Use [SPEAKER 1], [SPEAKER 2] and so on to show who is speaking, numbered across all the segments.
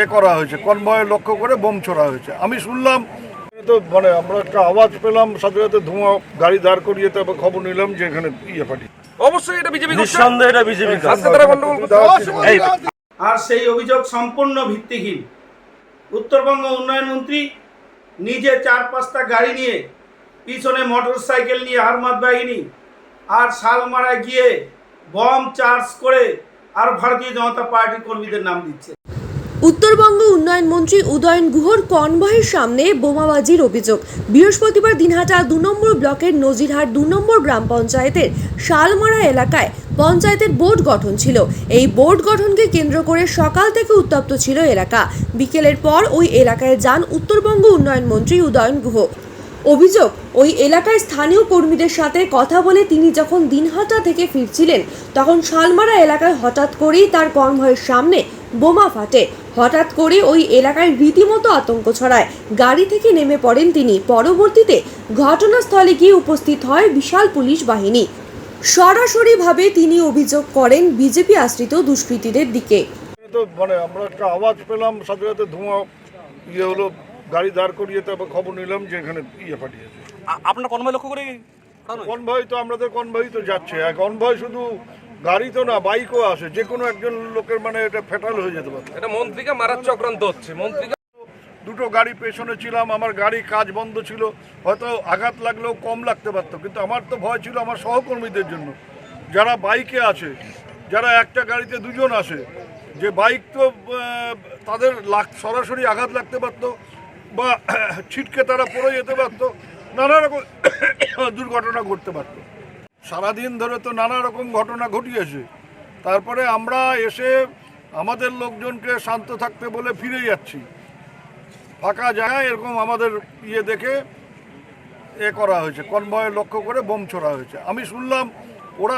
[SPEAKER 1] এ করা হয়েছে কনভয়ে লক্ষ্য করে বোম ছোড়া হয়েছে। আমি শুনলাম তো মানে আমরা একটা আওয়াজ পেলাম সাথে সাথে ধোঁয়া গাড়ি দাঁড় করিয়ে তারপর খবর নিলাম যে এখানে ইয়ে পার্টি
[SPEAKER 2] অবশ্যই এটা বিজেপি
[SPEAKER 3] নিঃসন্দেহে এটা বিজেপি
[SPEAKER 2] আজকে তারা গন্ডগোল করছে।
[SPEAKER 3] এই
[SPEAKER 4] আর সেই অভিযোগ সম্পূর্ণ ভিত্তিহীন। উত্তরবঙ্গ উন্নয়ন মন্ত্রী নিজে চার পাঁচটা গাড়ি নিয়ে পিছনে মোটর সাইকেল নিয়ে হারমাত বাহিনী আর শালমারা গিয়ে বম চার্জ করে আর ভারতীয় জনতা পার্টির কর্মীদের নাম দিচ্ছে।
[SPEAKER 5] উত্তরবঙ্গ উন্নয়ন মন্ত্রী উদয়ন গুহর কনভয়ের সামনে বোমাবাজির অভিযোগ। বৃহস্পতিবার দিনহাটা দু নম্বর ব্লকের নজিরহাট দু নম্বর গ্রাম পঞ্চায়েতের শালমারা এলাকায় পঞ্চায়েতের বোর্ড গঠন ছিল। এই বোর্ড গঠনকে কেন্দ্র করে সকাল থেকে উত্তপ্ত ছিল এলাকা। বিকেলের পর ওই এলাকায় যান উত্তরবঙ্গ উন্নয়ন মন্ত্রী উদয়ন গুহ। অভিযোগ, ওই এলাকায় স্থানীয় কর্মীদের সাথে কথা বলে তিনি যখন দিনহাটা থেকে ফিরছিলেন, তখন শালমারা এলাকায় হঠাৎ করেই তার কনভয়ের সামনে বোমা ফাটে। হঠাৎ করে ওই এলাকায় রীতিমতো আতঙ্ক ছড়ায়। গাড়ি থেকে নেমে পড়েন তিনি। পরবর্তীতে ঘটনাস্থলে গিয়ে উপস্থিত হয় বিশাল পুলিশ বাহিনী। সরাসরিভাবে তিনি অভিযোগ করেন বিজেপি আশ্রিত দুষ্কৃতীদের দিকে।
[SPEAKER 1] তো মানে আমরা একটা আওয়াজ পেলাম, সাথে সাথে ধোঁয়া ইয়ে হলো গাড়ি দাঁড় করিয়ে তারপর খবর নিলাম যে এখানে ইয়ে পাঠিয়েছে।
[SPEAKER 3] আপনার কনভয় লক্ষ্য করে
[SPEAKER 1] কনভয় তো আমাদের কনভয় তো যাচ্ছে। আর কনভয় শুধু গাড়ি তো না বাইকও আসে যে কোনো একজন লোকের মানে এটা ফেটাল হয়ে যেতে পারে।
[SPEAKER 2] এটা মন্ত্রীকে মারার চক্রান্ত হচ্ছে। মন্ত্রীকে
[SPEAKER 1] দুটো গাড়ি পেছনে ছিলাম আমার গাড়ি কাজ বন্ধ ছিল। হয়তো আঘাত লাগলেও কম লাগতে পারতো। কিন্তু আমার তো ভয় ছিল আমার সহকর্মীদের জন্য। যারা বাইকে আছে যারা একটা গাড়িতে দুজন আসে যে বাইক তো তাদের লাগ সরাসরি আঘাত লাগতে পারতো। বা ছিটকে তারা পড়ে যেতে পারতো, নানা রকম দুর্ঘটনা ঘটতে পারতো। সারাদিন ধরে তো নানা রকম ঘটনা ঘটিয়েছে। তারপরে আমরা এসে আমাদের লোকজনকে শান্ত থাকতে বলে ফিরে যাচ্ছি। ফাঁকা জায়গায় এরকম আমাদের ইয়ে দেখে এ করা হয়েছে, কনভয়ে লক্ষ্য করে বোম ছোড়া হয়েছে। আমি শুনলাম ওরা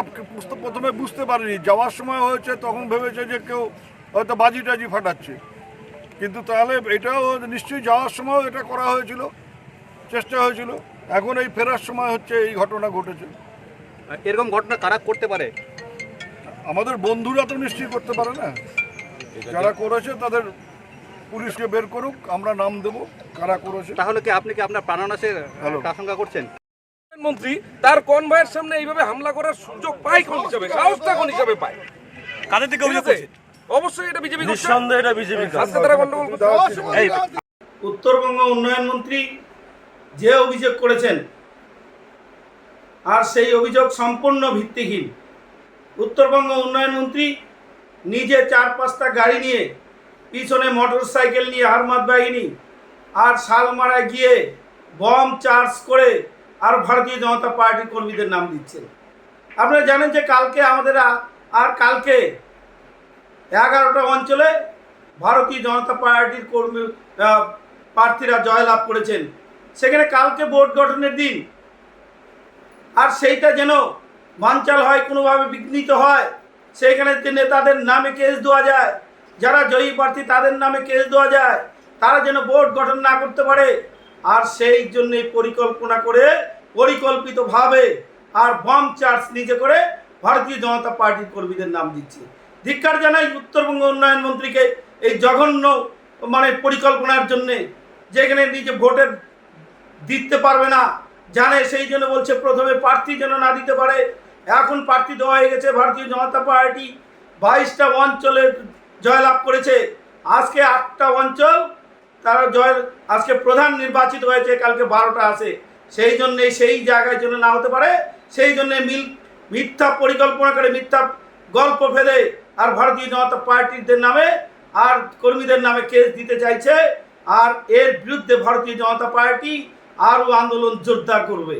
[SPEAKER 1] প্রথমে বুঝতে পারেনি, যাওয়ার সময় হয়েছে, তখন ভেবেছে যে কেউ হয়তো বাজি টাজি ফাটাচ্ছে। কিন্তু তাহলে এটাও নিশ্চয়ই যাওয়ার সময় এটা করা হয়েছিল চেষ্টা হয়েছিল। এখন এই ফেরার সময় হচ্ছে এই ঘটনা ঘটেছে।
[SPEAKER 3] এরকম ঘটনা কারা করতে পারে?
[SPEAKER 1] আমাদের বন্ধুরা তো নিশ্চয়ই করতে পারে না। যারা করেছে তাদের পুলিশকে বের করুক আমরা নাম দেবো কারা করেছে।
[SPEAKER 3] তাহলে কি আপনি কি আপনার প্রাণনাশের। আশঙ্কা করছেন?
[SPEAKER 2] মন্ত্রী তার কনভয়ের সামনে এইভাবে হামলা করার সুযোগ পায় কোন হিসাবে? সাহসটা কোন হিসাবে পায়।
[SPEAKER 3] কাদের দিকে অভিযোগ
[SPEAKER 2] অবশ্যই এটা বিজেপি
[SPEAKER 3] নিঃসন্দেহে এটা বিজেপি
[SPEAKER 2] আজকে তারা গন্ডগোল করছে।
[SPEAKER 3] এই
[SPEAKER 4] উত্তরবঙ্গ উন্নয়ন মন্ত্রী যে অভিযোগ করেছেন আর সেই অভিযোগ সম্পূর্ণ ভিত্তিহীন। উত্তরবঙ্গ উন্নয়ন মন্ত্রী নিজে চার পাঁচটা গাড়ি নিয়ে পিছনে মোটর সাইকেল নিয়ে হারমাত বাহিনী আর শালমারা গিয়ে বম চার্জ করে আর ভারতীয় জনতা পার্টির কর্মীদের নাম দিচ্ছেন আপনারা জানেন যে কালকে আমাদের আর কালকে এগারোটা অঞ্চলে ভারতীয় জনতা পার্টির কর্মী প্রার্থীরা জয়লাভ করেছেন। সেখানে কালকে বোর্ড গঠনের দিন। আর সেইটা যেন বানচাল হয়, কোনোভাবে বিঘ্নিত হয় সেইখানে যে নেতাদের নামে কেস দেওয়া যায়, যারা জয়ী প্রার্থী তাদের নামে কেস দেওয়া যায়, তারা যেন বোর্ড গঠন না করতে পারে, আর সেই জন্যই পরিকল্পনা করে, পরিকল্পিতভাবে আর বম চার্জ নিজে করে ভারতীয় জনতা পার্টির কর্মীদের নাম দিচ্ছে। ধিক্কার জানাই উত্তরবঙ্গ উন্নয়ন মন্ত্রীকে এই জঘন্য মানে পরিকল্পনার জন্যে যেখানে নিজে ভোটের দিতে পারবে না, জানে সেই জন্য বলছে প্রথমে প্রার্থী যেন না দিতে পারে। এখন প্রার্থী দেওয়া হয়ে গেছে ভারতীয় জনতা পার্টি। বাইশটা অঞ্চলে জয়লাভ করেছে। আজকে আটটা অঞ্চল তারা জয়, আজকে প্রধান নির্বাচিত হয়েছে, কালকে বারোটা আছে। সেই জন্যে, সেই জায়গায় জন্য না হতে পারে, সেই জন্যে মিল, মিথ্যা পরিকল্পনা করে মিথ্যা গল্প ফেলে আর ভারতীয় জনতা পার্টিদের নামে আর কর্মীদের নামে কেস দিতে চাইছে আর এর বিরুদ্ধে ভারতীয় জনতা পার্টি আরও আন্দোলন জোরদার করবে।